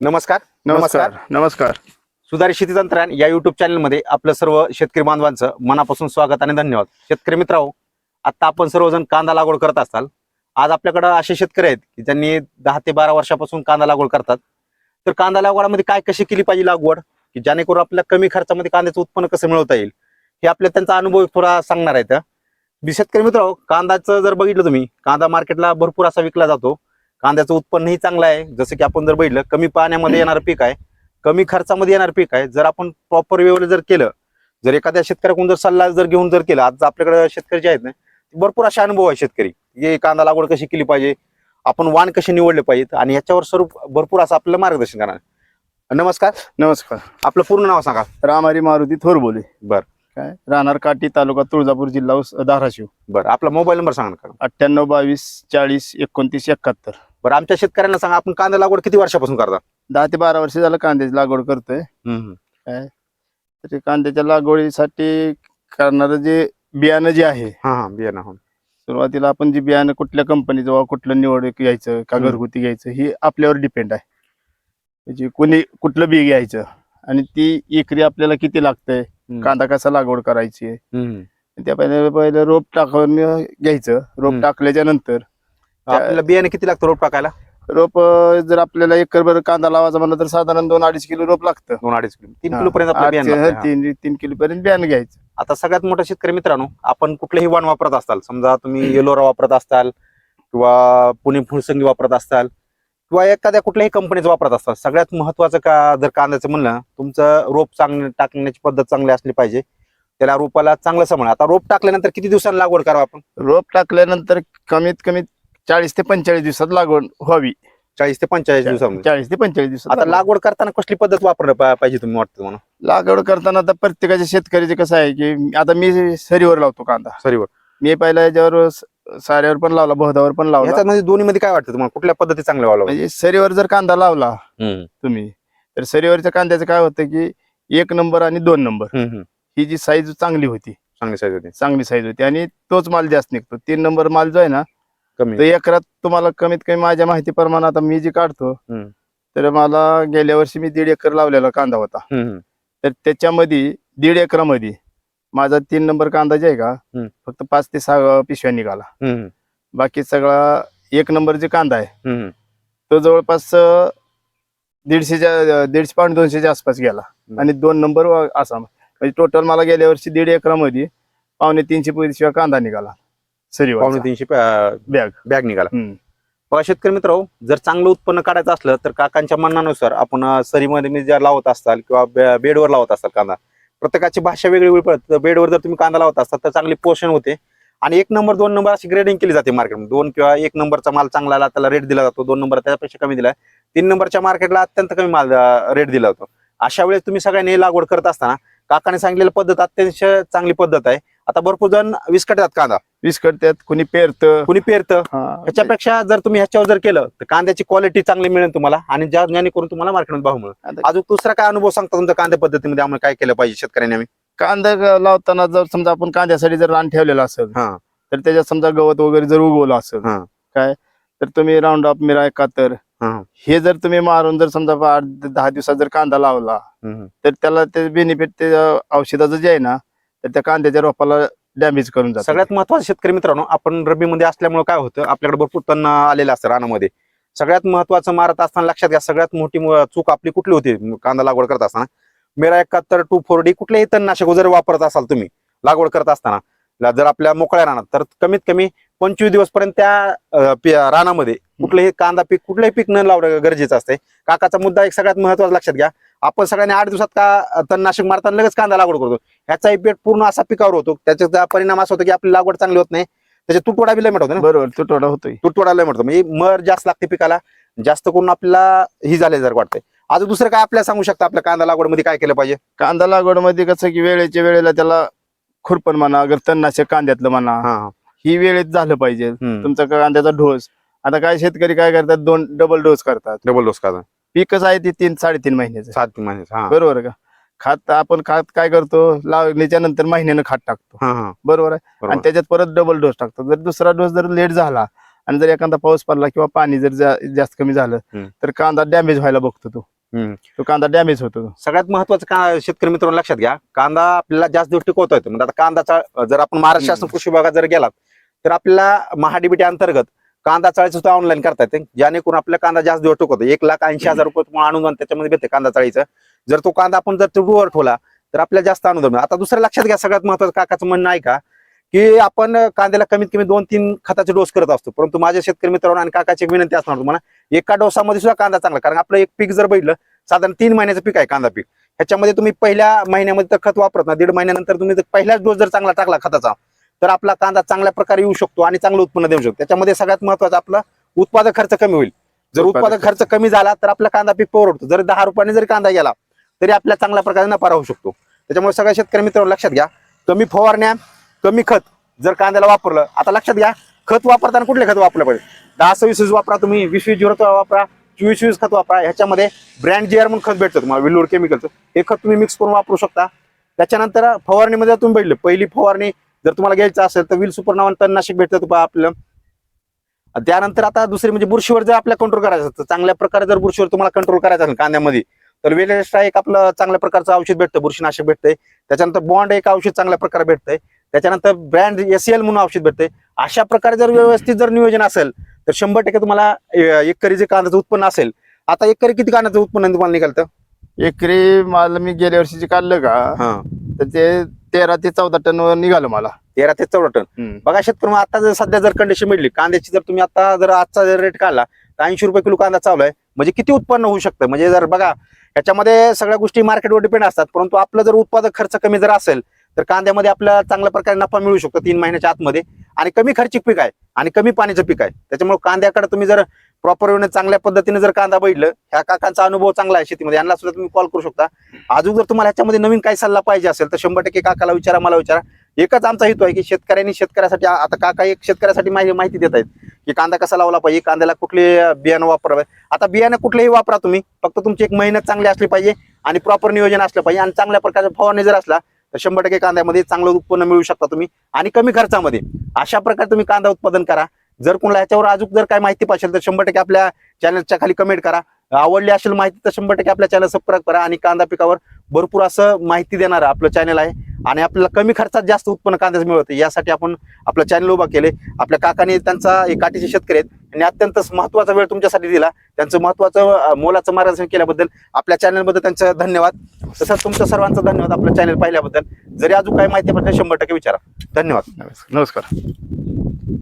नमस्कार. नमस्कार. नमस्कार. सुधारित शेती तंत्रज्ञान या युट्यूब चॅनलमध्ये आपलं सर्व शेतकरी बांधवांचं मनापासून स्वागत आणि धन्यवाद. शेतकरी मित्रांनो आता आपण सर्वजण कांदा लागवड करत असाल आज आपल्याकडं असे शेतकरी आहेत की ज्यांनी दहा ते बारा वर्षापासून कांदा लागवड करतात. तर कांदा लागवडामध्ये काय कशी केली पाहिजे लागवड? की जेणेकरून आपल्या कमी खर्चामध्ये कांद्याचं उत्पन्न कसं मिळवता येईल? हे आपल्या त्यांचा अनुभव थोडा सांगणार आहेत. बी शेतकरी मित्र कांद्याचं जर बघितलं तुम्ही कांदा मार्केटला भरपूर असा विकला जातो. कांद्याचं उत्पन्नही चांगलं आहे. जसं की आपण जर बघितलं कमी पाण्यामध्ये येणारं पीक आहे कमी खर्चामध्ये येणार पीक आहे. जर आपण प्रॉपर वेळेवर जर केलं जर एखाद्या शेतकऱ्याकडून जर सल्ला जर घेऊन जर केला आज आपल्याकडे शेतकरी जे आहेत ना भरपूर असे अनुभव आहे शेतकरी. हे कांदा लागवड कशी केली पाहिजे आपण वाण कसे निवडले पाहिजेत आणि याच्यावर सर्व भरपूर असं आपल्याला मार्गदर्शन करणार. नमस्कार. नमस्कार. आपलं पूर्ण नाव सांगा. रामारी मारुती थोरबोले बर. काय? राहणार काठी तालुका तुळजापूर जिल्हा धाराशिव. बरं. आपला मोबाईल नंबर सांगा ना. अठ्ठ्याण्णव बावीस चाळीस एकोणतीस एकाहत्तर. बरं आमच्या शेतकऱ्यांना सांगा आपण कांदा लागवड किती वर्षापासून करता दहा ते बारा वर्ष झालं कांद्याची लागवड करतोय तर ते कांद्याच्या लागवडीसाठी करणारं जे बियाणं जे आहे हा हा बियाणं हा. सुरुवातीला आपण जे बियाणं कुठल्या कंपनीचं वा कुठलं निवड घ्यायचं का हम्म. घरगुती घ्यायचं ही आपल्यावर डिपेंड आहे म्हणजे कोणी कुठलं बी घ्यायचं आणि ती एकरी आपल्याला किती लागतंय हम्म. कांदा कसा लागवड करायची आहे हम्म. त्या पहिले पहिलं रोप टाकून घ्यायचं रोप हम्म. टाकल्याच्या नंतर आपल्याला बियाणे किती लागतं रोप टाकायला? रोप जर आपल्याला एकरभर कांदा लावायचा म्हणलं तर साधारण दोन अडीच किलो रोप लागतं. दोन अडीच किलो. तीन. किलो पर्यंत आपलं आठ बियाणं ते- लागतं. हा. तीन तीन किलो पर्यंत बियाणं घ्यायचं. आता सगळ्यात मोठा शेतकरी मित्रांनो आपण कुठलेही वाण वापरत असताल समजा तुम्ही येलोरा वापरत असताल किंवा पुणे फुलसंगी वापरत असताल किंवा एखाद्या कुठल्याही कंपनीचं वापरत असताल सगळ्यात महत्वाचं का जर कांद्याचं म्हणलं तुमचं रोप चांगलं टाकण्याची पद्धत चांगली असली पाहिजे. त्याला रोपाला चांगलं समज आता रोप टाकल्यानंतर किती दिवसांनी लागवड करावं आपण? रोप टाकल्यानंतर कमीत कमी चाळीस ते पंचेचाळीस दिवसात लागवड व्हावी. चाळीस ते पंचेचाळीस दिवसांमध्ये. चाळीस ते पंचेचाळीस दिवसात आता लागवड. करताना कसली पद्धत वापरलं पा- पाहिजे तुम्ही वाटतं तुम्हाला? लागवड करताना आता प्रत्येकाच्या शेतकऱ्याचे कसं आहे की आता मी सरीवर लावतो कांदा. सरीवर. मी पहिला याच्यावर स- साऱ्यावर पण लावला बहुधावर पण लावला. ह्याच्यामध्ये दोन्ही मध्ये काय वाटतं तुम्हाला? कुठल्या पद्धती चांगल्या व्हावं म्हणजे सरीवर जर कांदा लावला तुम्ही तर सरीवरच्या कांद्याचं काय होतं की एक नंबर आणि दोन नंबर. हम्म, हम्म. ही जी साईज चांगली होती. चांगली साईज होती. चांगली साईज होती. आणि तोच माल जास्त निघतो. तीन नंबर माल जो आहे ना कमी तो एकरात तुम्हाला कमीत कमी माझ्या माहितीप्रमाणे आता मी जी काढतो हम्म. तर मला गेल्या वर्षी मी दीड एकर लावलेला कांदा होता हम्म. तर त्याच्यामध्ये दीड एकरामध्ये माझा तीन नंबर कांदा जे आहे का हम्म. फक्त पाच ते सहा पिशव्या निघाला हम्म, बाकी सगळा एक नंबर जे कांदा आहे हम्म. तो जवळपास अं, दीडशेच्या दीडशे पाऊंड दोनशेच्या आसपास गेला हम्म. आणि दोन नंबर व असा म्हणजे टोटल मला गेल्या वर्षी दीड एकरामध्ये पावणे तीनशे पिशव्या कांदा निघाला पावणे तीनशे बॅग बॅग बॅग निघाला. बघा शेतकरी मित्र जर चांगलं उत्पन्न काढायचं असलं तर काकांच्या म्हणण्यानुसार आपण सरीमध्ये मी ज्या लावत असताल किंवा बेडवर लावत असाल कांदा प्रत्येकाची भाषा वेगळी वेगळी पडते. बेडवर जर तुम्ही कांदा लावत असतात तर चांगली पोषण होते. आणि एक नंबर दोन नंबर अशी ग्रेडिंग केली जाते मार्केटमध्ये दोन किंवा एक नंबरचा माल चांगला आला त्याला रेट दिला जातो. दोन नंबर त्याच्यापेक्षा कमी दिला तीन नंबरच्या मार्केटला अत्यंत कमी माल रेट दिला जातो. अशा वेळेस तुम्ही सगळ्यांनी लागवड करत असताना काकाने सांगितलेली पद्धत अत्यंत चांगली पद्धत आहे. आता भरपूर जण विस्कटतात कांदा विस्कटत्यात कुणी पेरतं कुणी पेरतं. ह्याच्यापेक्षा जर तुम्ही ह्याच्यावर जर केलं तर कांद्याची क्वालिटी चांगली मिळेल तुम्हाला आणि ज्या जेणेकरून तुम्हाला मार्केटमध्ये भाव मिळेल अजून दुसरा काय अनुभव सांगता तुमच्या कांद्या पद्धतीमध्ये आम्हाला काय केलं पाहिजे शेतकऱ्यांनी आम्ही कांदा लावताना जर समजा आपण कांद्यासाठी जर रान ठेवलेलं असेल हा तर त्याच्यात समजा गवत वगैरे जर उगवलं असेल हा. काय तर तुम्ही राऊंड अप मिरा एकाहत्तर हा. हे जर तुम्ही मारून जर समजा आठ दहा दिवसात जर कांदा लावला. तर त्याला ते बेनिफिट ते औषधाचं जे आहे ना तर त्या कांद्याच्या रोपाला डॅमेज करून जात. सगळ्यात महत्वाचं शेतकरी मित्रांनो आपण रब्बीमध्ये असल्यामुळे काय होतं आपल्याकडे भरपूर तण आलेलं असतं रानामध्ये. सगळ्यात महत्वाचं मारत असताना लक्षात घ्या सगळ्यात मोठी चूक आपली कुठली होती कांदा लागवड करत असताना? मेरा एकाहत्तर टू फोर डी कुठलेही तणनाशक जर वापरत असाल तुम्ही लागवड करत असताना जर आपल्या मोकळ्या रानात तर कमीत कमी पंचवीस दिवसपर्यंत त्या रानामध्ये कुठलंही कांदा पीक कुठलंही पीक न लावणं गरजेचं असते काकाचा मुद्दा एक सगळ्यात महत्त्वाचा लक्षात घ्या आपण सगळ्यांनी आठ दिवसात का तणनाशक मारताना लगेच कांदा लागवड करतो. ह्याचा इफेक्ट पूर्ण असा पिकावर होतो. त्याचा परिणाम असा होतो की आपली लागवड चांगली होत नाही. त्याच्या तुटवडा बी लय होतो ना. बरोबर तुटवडा होतोय. तुटवडा लय मोठा म्हणजे मर जास्त लागते पिकाला. जास्त करून आपल्याला ही झाले जर वाटतंय. अजून दुसरं काय आपल्याला सांगू शकता आपल्या कांदा लागवडमध्ये काय केलं पाहिजे? कांदा लागवडमध्ये कसं की वेळेच्या वेळेला त्याला खुरपण म्हणा अगर तणनाशक कांद्यातलं म्हणा हा ही. वेळेत झालं पाहिजे. डबल तुमचा कांद्याचा डोस. आता काय शेतकरी काय करतात? दोन डबल डोस करतात. डोस का पीकच आहे ते तीन साडेतीन महिन्याचं. सात तीन महिने हा. बरोबर का? खात आपण खात काय करतो? लावणीच्या नंतर महिन्यानं खात टाकतो. हा हा. बरोबर आहे? बरोबर. आणि त्याच्यात परत डबल डोस टाकतो. जर दुसरा डोस जर लेट झाला आणि जर एखादा पाऊस पडला किंवा पाणी जर जा- जास्त कमी झालं. तर कांदा डॅमेज व्हायला बघतो तो. हम्म. तो कांदा डॅमेज होतो सगळ्यात महत्वाचं का शेतकरी मित्रांनो लक्षात घ्या कांदा आपल्याला जास्त दिवस टिकवता येतो. म्हणजे आता कांदाचा जर आपण महाराष्ट्र शासन कृषी विभागात जर गेलात तर आपल्याला महाडीबीटी अंतर्गत कांदा चाळीचं सुद्धा ऑनलाईन करता येते जेणेकरून आपला कांदा जास्त दिवस टोकतो एक लाख ऐंशी हजार रुपये तुम्हाला अनुदान त्याच्यामध्ये भेटते कांदा चाळीचं जर तो कांदा आपण जर टिबूवर ठेवला तर आपल्याला जास्त अनुदान मिळेल आता दुसऱ्या लक्षात घ्या सगळ्यात महत्वाचं काकाचं म्हणणं आहे का की आपण कांद्याला कमीत कमी दोन तीन खताचे डोस करत असतो. परंतु माझ्या शेतकरी मित्रांनो आणि काकाची विनंती असणार तुम्हाला एका डोसामध्ये सुद्धा कांदा चांगला कारण आपलं एक पीक जर बघितलं साधारण तीन महिन्याचं पीक आहे कांदा पीक. ह्याच्यामध्ये तुम्ही पहिल्या महिन्यामध्ये तर खत वापरत ना दीड महिन्यानंतर तुम्ही पहिलाच डोस जर चांगला टाकला खताचा तर आपला कांदा चांगल्या प्रकारे येऊ शकतो आणि चांगलं उत्पन्न देऊ शकतो. त्याच्यामध्ये सगळ्यात महत्वाचं आपला उत्पादक खर्च कमी होईल. जर उत्पादक खर्च कमी झाला तर आपला कांदा पीक परवडतो. जर दहा रुपयाने जरी कांदा गेला तरी आपल्या चांगल्या प्रकारे नफा राहू शकतो. त्याच्यामुळे सगळ्या शेतकरी मित्रांनो लक्षात घ्या कमी फवारण्या कमी खत जर कांद्याला वापरलं आता लक्षात घ्या खत वापरताना कुठले खत वापरलं पाहिजे? दहा सव्वीस वीस वापरा तुम्ही वीस वीस झिरो वापरा चोवीस वीस खत वापरा. ह्याच्यामध्ये ब्रँड जेअर म्हणून खत भेटतं तुम्हाला विल्लोड केमिकलचं हे खत तुम्ही मिक्स करून वापरू शकता. त्याच्यानंतर फवारणीमध्ये तुम्ही बघितलं पहिली फवारणी जर तुम्हाला घ्यायचं असेल तर विल सुपर नावान तणनाशक भेटतं तुम्हाला आपलं. त्यानंतर आता दुसरी म्हणजे बुरशीवर जर आपल्या कंट्रोल करायचं असेल तर चांगल्या प्रकारे जर बुरशीवर तुम्हाला कंट्रोल करायचं असेल कांद्यामध्ये तर वेलेस्ट्रा एक आपलं चांगल्या प्रकारचं औषध भेटतं बुरशीनाशक भेटतंय. त्याच्यानंतर बॉन्ड एक औषध चांगल्या प्रकारे भेटतंय. त्याच्यानंतर ब्रँड एसीएल म्हणून औषध भेटतंय. अशा प्रकारे जर व्यवस्थित जर नियोजन असेल तर शंभर टक्के तुम्हाला एकरी जे कांद्याचं उत्पन्न असेल आता एकरी किती कांद्याचं उत्पन्न तुम्हाला निघालतं? एकरी माल मी गेल्या वर्षीचे काढलं का हा. तर ते तेरा ते चौदा टन निघालं मला. तेरा ते चौदा टन. बघा शेतकरी मग आता जर सध्या जर कंडिशन मिळली कांद्याची जर तुम्ही आता जर आजचा जर रेट काढला तर ऐंशी रुपये किलो कांदा चालू आहे. म्हणजे किती उत्पन्न होऊ शकतं? म्हणजे जर बघा याच्यामध्ये सगळ्या गोष्टी मार्केटवर डिपेंड असतात परंतु आपलं जर उत्पादक खर्च कमी जर असेल तर कांद्यामध्ये आपल्याला चांगल्या प्रकारे नफा मिळू शकतो तीन महिन्याच्या आतमध्ये. आणि कमी खर्चिक पीक आहे आणि कमी पाण्याचं पीक आहे. त्याच्यामुळे कांद्याकडे तुम्ही जर प्रॉपर वेळेने चांगल्या पद्धतीने जर कांदा बैठलं ह्या काकांचा अनुभव चांगला आहे शेतीमध्ये. यांना सुद्धा तुम्ही कॉल करू शकता. अजून जर तुम्हाला ह्याच्यामध्ये नवीन काही सल्ला पाहिजे असेल तर शंभर टक्के काकाला विचारा मला विचारा. एकच आमचा हेतू आहे की शेतकऱ्यांनी शेतकऱ्यासाठी आता काका एक शेतकऱ्यासाठी माहिती माहिती देत आहेत की कांदा कसा लावला पाहिजे कांद्याला कुठले बियाणं वापरावे. आता बियाणं कुठलेही वापरा तुम्ही फक्त तुमची एक मेहनत चांगली असली पाहिजे आणि प्रॉपर नियोजन असलं पाहिजे. आणि चांगल्या प्रकारचा फवारणी जर असला तर शंभर टक्के कांद्यामध्ये चांगलं उत्पन्न मिळू शकता तुम्ही. आणि कमी खर्चामध्ये अशा प्रकारे तुम्ही कांदा उत्पादन करा. जर कोणाला ह्याच्यावर अजून जर काय माहिती पाहिजे तर शंभर टक्के आपल्या चॅनलच्या खाली कमेंट करा. आवडली असेल माहिती तर शंभर टक्के आपल्या चॅनल सबस्क्राईब करा आणि कांदा पिकावर भरपूर असं माहिती देणारं आपलं चॅनल आहे. आणि आपल्याला कमी खर्चात जास्त उत्पन्न कांद्याचं मिळतं. यासाठी आपण आपलं चॅनल उभा केले आपल्या काकाने त्यांचा एक काठीचे शेतकरी आहेत. आणि अत्यंत महत्त्वाचा वेळ तुमच्यासाठी दिला. त्यांचं महत्वाचं मोलाचं मार्गदर्शन केल्याबद्दल आपल्या चॅनलबद्दल त्यांचं धन्यवाद. तसंच तुमच्या सर्वांचा धन्यवाद आपलं चॅनल पाहिल्याबद्दल. जरी अजून काही माहिती पाहिजे शंभर टक्के विचारा. धन्यवाद. नमस्कार.